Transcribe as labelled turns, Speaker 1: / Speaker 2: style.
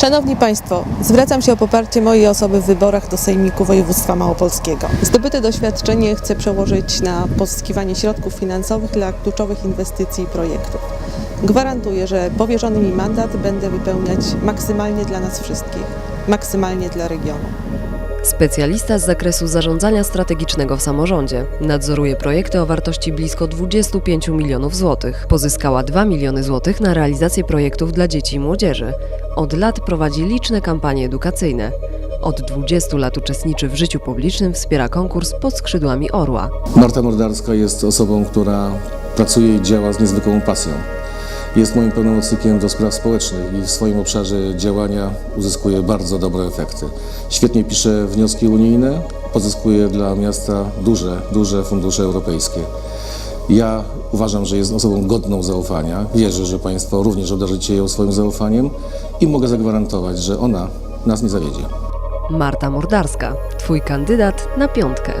Speaker 1: Szanowni Państwo, zwracam się o poparcie mojej osoby w wyborach do Sejmiku Województwa Małopolskiego. Zdobyte doświadczenie chcę przełożyć na pozyskiwanie środków finansowych dla kluczowych inwestycji i projektów. Gwarantuję, że powierzony mi mandat będę wypełniać maksymalnie dla nas wszystkich, maksymalnie dla regionu.
Speaker 2: Specjalista z zakresu zarządzania strategicznego w samorządzie. Nadzoruje projekty o wartości blisko 25 milionów złotych. Pozyskała 2 miliony złotych na realizację projektów dla dzieci i młodzieży. Od lat prowadzi liczne kampanie edukacyjne. Od 20 lat uczestniczy w życiu publicznym, wspiera konkurs pod skrzydłami Orła.
Speaker 3: Marta Mordarska jest osobą, która pracuje i działa z niezwykłą pasją. Jest moim pełnomocnikiem do spraw społecznych i w swoim obszarze działania uzyskuje bardzo dobre efekty. Świetnie pisze wnioski unijne, pozyskuje dla miasta duże, duże fundusze europejskie. Ja uważam, że jest osobą godną zaufania. Wierzę, że Państwo również obdarzycie ją swoim zaufaniem i mogę zagwarantować, że ona nas nie zawiedzie.
Speaker 2: Marta Mordarska, Twój kandydat na piątkę.